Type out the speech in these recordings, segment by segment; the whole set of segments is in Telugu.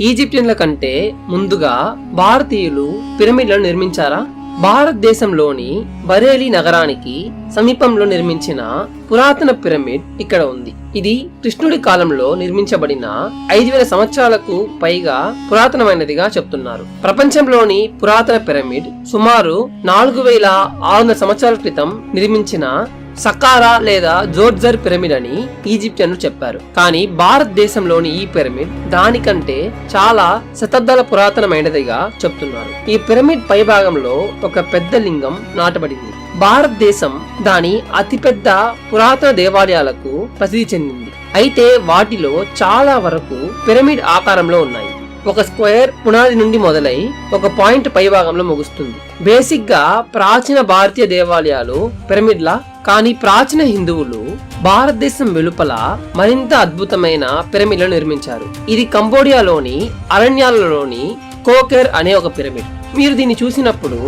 ఈజిప్షియన్ల కంటే ముందుగా భారతీయులు పిరమిడ్లను నిర్మించారా? భారతదేశంలోని బరేలీ నగరానికి సమీపంలో నిర్మించిన పురాతన పిరమిడ్ ఇక్కడ ఉంది. ఇది కృష్ణుడి కాలంలో నిర్మించబడిన ఐదు వేల సంవత్సరాలకు పైగా పురాతనమైనదిగా చెప్తున్నారు. ప్రపంచంలోని పురాతన పిరమిడ్ సుమారు నాలుగు వేల ఆరు వందల సంవత్సరాల క్రితం నిర్మించిన సకారా లేదా జోర్జర్ పిరమిడ్ అని ఈజిప్షియన్లు చెప్పారు. కానీ భారతదేశంలోని ఈ పిరమిడ్ దానికంటే చాలా శతాబ్దాల పురాతనమైనదిగా చెప్తున్నారు. ఈ పిరమిడ్ పై భాగంలో ఒక పెద్ద లింగం నాటబడింది. భారతదేశం దాని అతిపెద్ద పురాతన దేవాలయాలకు ప్రసిద్ధి చెందింది. అయితే వాటిలో చాలా వరకు పిరమిడ్ ఆకారంలో ఉన్నాయి. ఒక స్క్వేర్ పునాది నుండి మొదలై ఒక పాయింట్ పై భాగంలో ముగుస్తుంది. బేసిక్గా ప్రాచీన భారతీయ దేవాలయాలు పిరమిడ్ల కానీ ప్రాచీన హిందువులు భారతదేశం వెలుపల మరింత అద్భుతమైన పిరమిడ్లను నిర్మించారు. ఇది కంబోడియాలోని అరణ్యాలలోని కోకెర్ అనే ఒక పిరమిడ్. మీరు దీన్ని చూసినప్పుడు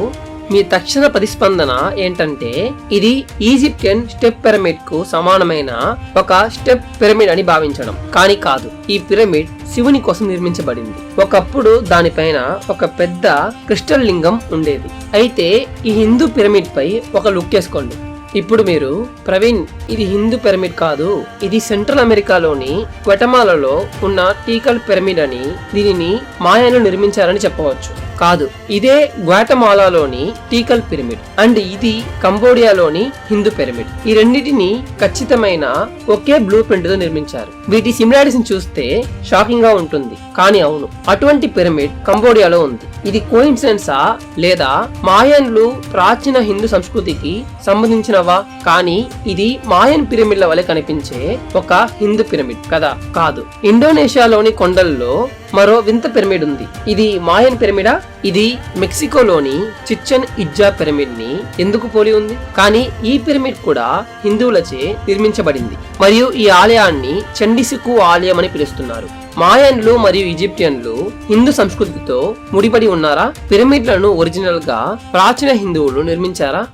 మీ తక్షణ ప్రతిస్పందన ఏంటంటే ఇది ఈజిప్షియన్ స్టెప్ పిరమిడ్కు సమానమైన ఒక స్టెప్ పిరమిడ్ అని భావించడం. కానీ కాదు ఈ పిరమిడ్ శివుని కోసం నిర్మించబడింది. ఒకప్పుడు దానిపైన ఒక పెద్ద క్రిస్టల్ లింగం ఉండేది. అయితే ఈ హిందూ పిరమిడ్ పై ఒక లుక్ వేసుకోండి. ఇప్పుడు మీరు ప్రవీణ్ ఇది హిందూ పిరమిడ్ కాదు ఇది సెంట్రల్ అమెరికాలోని క్వెటమాలలో ఉన్న టీకల్ పిరమిడ్ అని దీనిని మాయాను నిర్మించారని చెప్పవచ్చు. కాదు. ఇదే గ్వాటమాలాలోని టీకల్ పిరమిడ్ అండ్ ఇది కంబోడియాలోని హిందూ పిరమిడ్. ఈ రెండింటిని ఖచ్చితమైన ఒకే బ్లూ ప్రింట్తో నిర్మించారు. వీటి సిమిలారిటీస్ చూస్తే షాకింగ్గా ఉంటుంది. కానీ అవును అటువంటి పిరమిడ్ కంబోడియాలో ఉంది. ఇది కోయిన్సిడెన్సా లేదా మాయన్లు ప్రాచీన హిందూ సంస్కృతికి సంబంధించినవా? కానీ ఇది మాయన్ పిరమిడ్ల వలె కనిపించే ఒక హిందూ పిరమిడ్ కదా? కాదు. ఇండోనేషియాలోని కొండల్లో మరో వింత పిరమిడ్ ఉంది. ఇది మాయన్ పిరమిడా? ఇది మెక్సికోలోని చిచ్చన్ ఇజ్జా పిరమిడ్ని ఎందుకు పోలి ఉంది? కానీ ఈ పిరమిడ్ కూడా హిందువులచే నిర్మించబడింది. మరియు ఈ ఆలయాన్ని చండిసికు ఆలయం అని పిలుస్తున్నారు. మాయన్లు మరియు ఈజిప్టియన్లు హిందూ సంస్కృతితో ముడిపడి ఉన్నారా? పిరమిడ్లను ఒరిజినల్గా ప్రాచీన హిందువులు నిర్మించారా?